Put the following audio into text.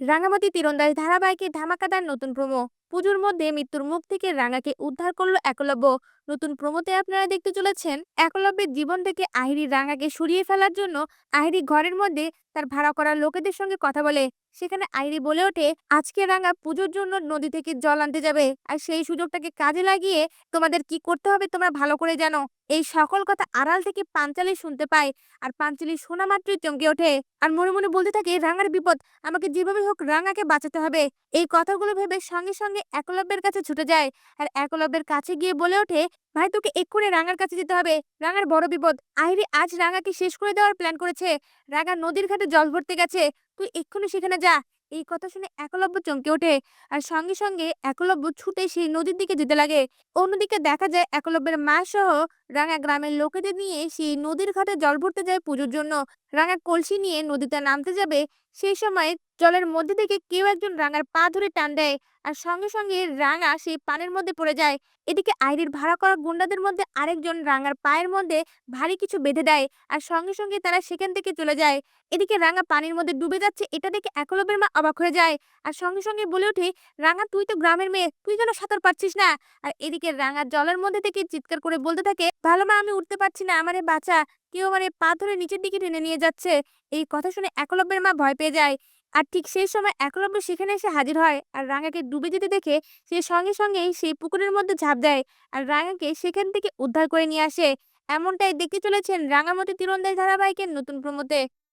রাঙামাটি তীরন্দাজ ধারাবাহিকের ধামাকাদার নতুন প্রোমো। পুজোর মধ্যে মৃত্যুর মুখ থেকে রাঙাকে উদ্ধার করল একলব্য। নতুন প্রোমোতে আপনারা দেখতে চলেছেন, একলব্যের জীবন থেকে আহিরি রাঙাকে সরিয়ে ফেলার জন্য আহিরি ঘরের মধ্যে তার ভাড়া করা লোকেদের সঙ্গে কথা বলে। সেখানে আইরি বলে ওঠে, আজকে রাঙা পুজোর জন্য নদী থেকে জল আনতে যাবে, আর সেই সুযোগটাকে কাজে লাগিয়ে তোমাদের কি করতে হবে তোমরা ভালো করে জানো। এই সকল কথা আড়াল থেকে পাঞ্চালি শুনতে পায়, আর পাঞ্চালি শোনা মাত্রই চমকে ওঠে। আর মনে মনে বলতে থাকে, রাঙার বিপদ, আমাকে যেভাবে হোক রাঙাকে বাঁচাতে হবে। এই কথাগুলো ভেবে সঙ্গে সঙ্গে একলব্যের কাছে ছুটে যায়, আর একলব্যের কাছে গিয়ে বলে ওঠে, ভাই, তোকে এক্ষুনি রাঙার কাছে যেতে হবে। রাঙার বড় বিপদ। আইরি, আজ রাঙাকে শেষ করে দেওয়ার প্ল্যান করেছে। রাঙা নদীর ঘাটে জল ভরতে গেছে। তুই এক্ষুনি সেখানে যা। এই কথা শুনে একলব্য চমকে ওঠে। আর সঙ্গে সঙ্গে একলব্য ছুটে সেই নদীর দিকে যেতে লাগে। অন্যদিকে দেখা যায় একলব্যের মা সহ রাঙা গ্রামের লোকেদের নিয়ে সেই নদীর ঘাটে জল ভরতে যায় পুজোর জন্য। রাঙা কলসি নিয়ে নদীতে নামতে যাবে। সেই সময় জলের মধ্যে থেকে কেউ একজন রাঙার পা ধরে টান দেয় আর সঙ্গে সঙ্গে রাঙা সেই পানের মধ্যে পড়ে যায়। এদিকে আইরির ভাড়া করা গুন্ডাদের মধ্যে আরেকজন রাঙার পায়ের মধ্যে ভারী কিছু বেঁধে দেয় আর সঙ্গে সঙ্গে তারা সেখান থেকে চলে যায়। এদিকে রাঙা পানির মধ্যে ডুবে যাচ্ছে এটা দেখে একলব্যের মা অবাক হয়ে যায় আর সঙ্গে সঙ্গে বলে ওঠে, রাঙা, তুই তো গ্রামের মেয়ে, তুই কেন সাঁতার পারছিস না? আর এদিকে রাঙা জলের মধ্যে থেকে চিৎকার করে বলতে থাকে, ভালো মা, আমি উঠতে পারছি না, আমারে বাঁচা। কেউ আমারে পা ধরে নিচের দিকে টেনে নিয়ে যাচ্ছে। এই কথা শুনে একলব্যের মা ভয় পেয়ে যায়। আর ঠিক সেই সময় একলব্য সেখানে এসে হাজির হয়। আর রাঙাকে ডুবে যেতে দেখে সে সঙ্গে সঙ্গেই সেই পুকুরের মধ্যে ঝাঁপ দেয়। আর রাঙাকে সেখান থেকে উদ্ধার করে নিয়ে আসে। এমনটাই দেখতে চলেছেন রাঙামতি তীরন্দাজ ধারাবাহিকের নতুন প্রমোতে